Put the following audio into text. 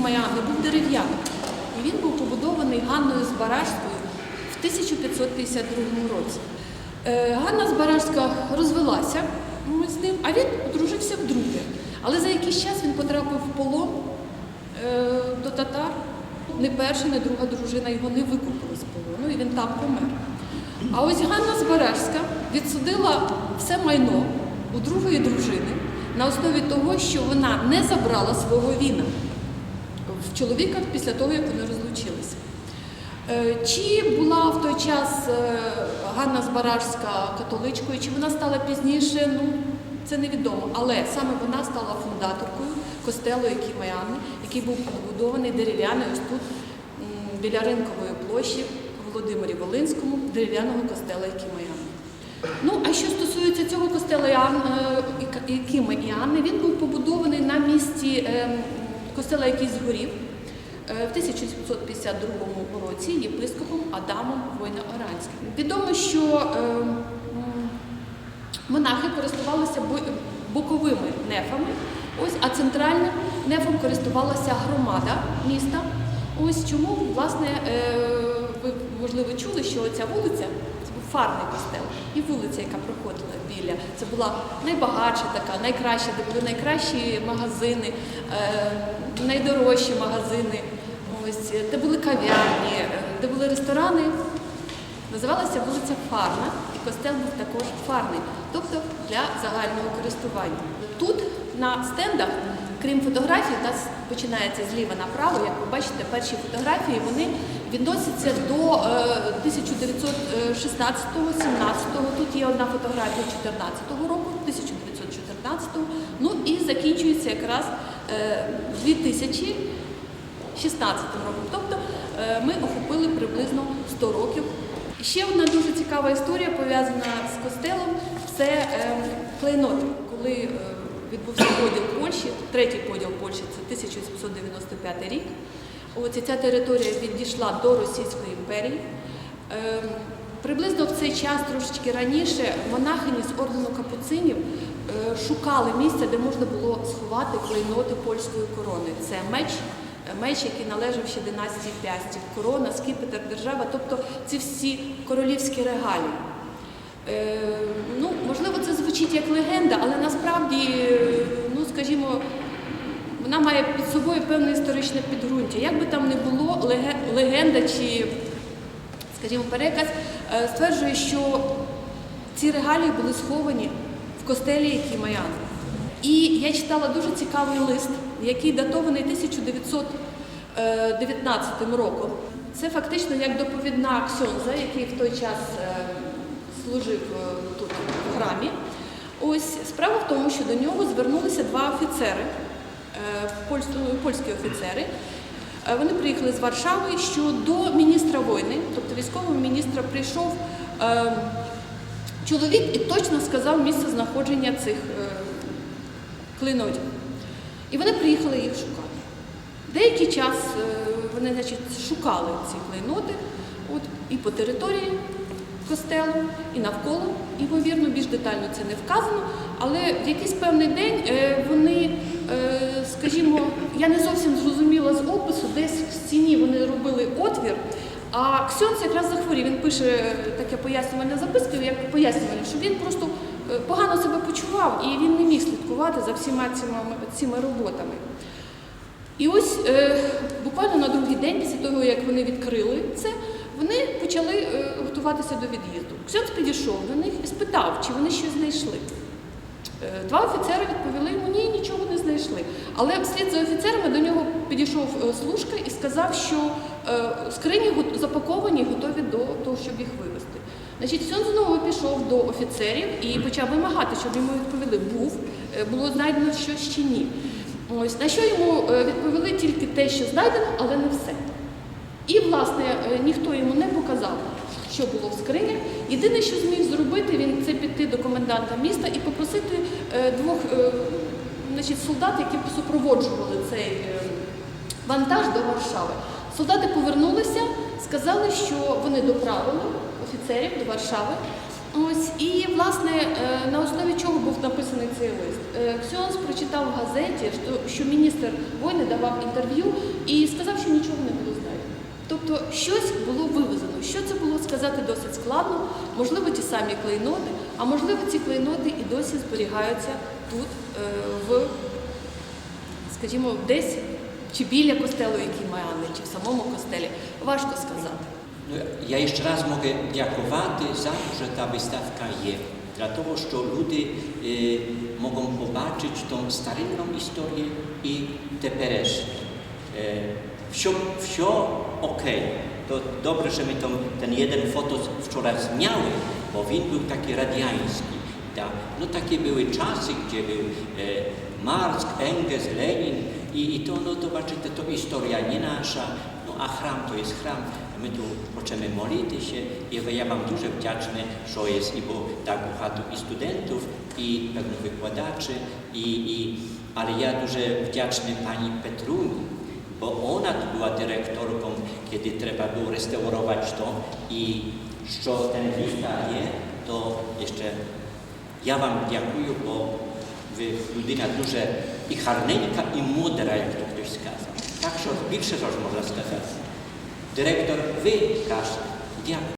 Кімаяни був дерев'яний. І він був побудований Ганною Збаражською в 1552 році. Е, Ганна Збаражська розвелася ну, з ним, а він одружився вдруге. Але за якийсь час він потрапив в полон е, до татар. Не перша, не друга дружина його не викупили з полону, і він там помер. А ось Ганна Збаражська відсудила все майно у другої дружини на основі того, що вона не забрала свого віна в чоловіка після того, як вони розлучилися. Е, Чи була в той час е, Ганна Збаражська католичкою, чи вона стала пізніше, ну це невідомо. Але саме вона стала фундаторкою костелу Якимаяни, який був побудований дерев'яний ось тут, біля ринкової площі у Володимирі Волинському, дерев'яного костела Якимаяни. Ну, а що стосується цього костела Іоанн, е, він був побудований на місці е, костела, який згорів е, в 1752 році єпископом Адамом Война-Оранським. Відомо, що е, монахи користувалися боковими нефами, ось, а центральним нефом користувалася громада міста. Ось чому, власне, е, ви можливо чули, що ця вулиця фарний костел, і вулиця, яка проходила біля. Це була найбагатша така, найкраща, де були найкращі магазини, е, найдорожчі магазини, ось, де були кав'ярні, е, де були ресторани. Називалася вулиця Фарна, і костел був також фарний, тобто для загального користування. Тут на стендах, крім фотографій, у нас починається зліва направо. Як ви бачите, перші фотографії вони відносяться до е, 1916-17. Тут є одна фотографія 14-го року, 1914-го. Ну і закінчується якраз е, 2000 16 роком. Тобто е, ми охопили приблизно 100 років. Ще одна дуже цікава історія пов'язана з костелом це е, клейноти. Коли е, відбувся поділ Польщі, третій поділ Польщі це 1795 рік. І ця територія відійшла до Російської імперії. Е, Приблизно в цей час, трошечки раніше, монахині з ордену капуцинів е, шукали місце, де можна було сховати клейноти польської корони. Це меч, е, меч, який належав ще династії Пястів, корона, скіпетр, держава, тобто ці всі королівські регалії. Е, ну, можливо, це звучить як легенда, але насправді, е, ну скажімо, вона має під собою певне історичне підґрунтя. Як би там не було, легенда чи, скажімо, переказ е, стверджує, що ці регалії були сховані в костелі Якимаян. І я читала дуже цікавий лист, який датований 1919 роком. Це фактично як доповідна Ксьонза, який в той час е, служив е, тут в храмі. Ось справа в тому, що до нього звернулися два офіцери, е, польські офіцери. Е, Вони приїхали з Варшави, що до міністра війни, тобто військового міністра, прийшов е, чоловік і точно сказав місце знаходження цих е, клинотів. І вони приїхали їх шукати. Деякий час е, вони значить, шукали ці клейноти от, і по території костелу, і навколо. Ймовірно, більш детально це не вказано, але в якийсь певний день е, вони, е, скажімо, я не зовсім зрозуміла з опису, десь в стіні вони робили отвір. А Ксьонс якраз захворів. Він пише е, таке пояснювальне записки, як пояснювальне, що він просто погано себе почував і він не міг слідкувати за всіма цими, цими роботами. І ось буквально на другий день, після того, як вони відкрили це, вони почали е, готуватися до від'їзду. Ксьонс підійшов до них і спитав, чи вони щось знайшли. Е, Два офіцери відповіли йому, ні, нічого не знайшли. Але вслід за офіцерами до нього підійшов е, служка і сказав, що скрині запаковані, готові до того, щоб їх вивезти. Значить, Сьон знову пішов до офіцерів і почав вимагати, щоб йому відповіли, був, було знайдено щось чи ні. Ось на що йому відповіли тільки те, що знайдено, але не все. І, власне, е, ніхто йому не показав, що було в скринях. Єдине, що зміг зробити, він це піти до коменданта міста і попросити е, двох е, значить, солдат, які супроводжували цей вантаж до Варшави. Солдати повернулися, сказали, що вони доправили офіцерів до Варшави. Ось і власне на основі чого був написаний цей лист. Ксьонс прочитав в газеті, що, міністр воїни давав інтерв'ю і сказав, що нічого не було. Тобто щось було вивезено. Що це було сказати досить складно, можливо, ті самі клейноти, а можливо, ці клейноти і досі зберігаються тут, е, в, скажімо, десь чи біля костелу, який має Анни, чи в самому костелі. Важко сказати. No, ja jeszcze raz mogę dziękować za to, że ta wystawka jest. Dlatego, że ludzie e, mogą zobaczyć tą starynną historię i teперешню. E, все, все ok, to dobrze, że my tą, ten jeden fotos wczoraj zmiały, bo win był taki radiański. No takie były czasy, gdzie był e, Marx, Engels, Lenin i, i to, no zobaczycie, to historia nie nasza, no a chram to jest chram, my tu możemy modlić się. I ja mam duże wdzięczne, że jest i bo tak bohato i studentów, i pewnych wykładaczy, i, i, ale ja duże wdzięczny Pani Petruni, вона тут була директорком, коли треба було реставрувати то, і що ten lista є, то ще я вам дякую, бо ви людина дуже і гарненька, і мудра, як то хтось сказав. Так що більше що ж можна сказати. Dyrektor, wy, Kasz, diabł.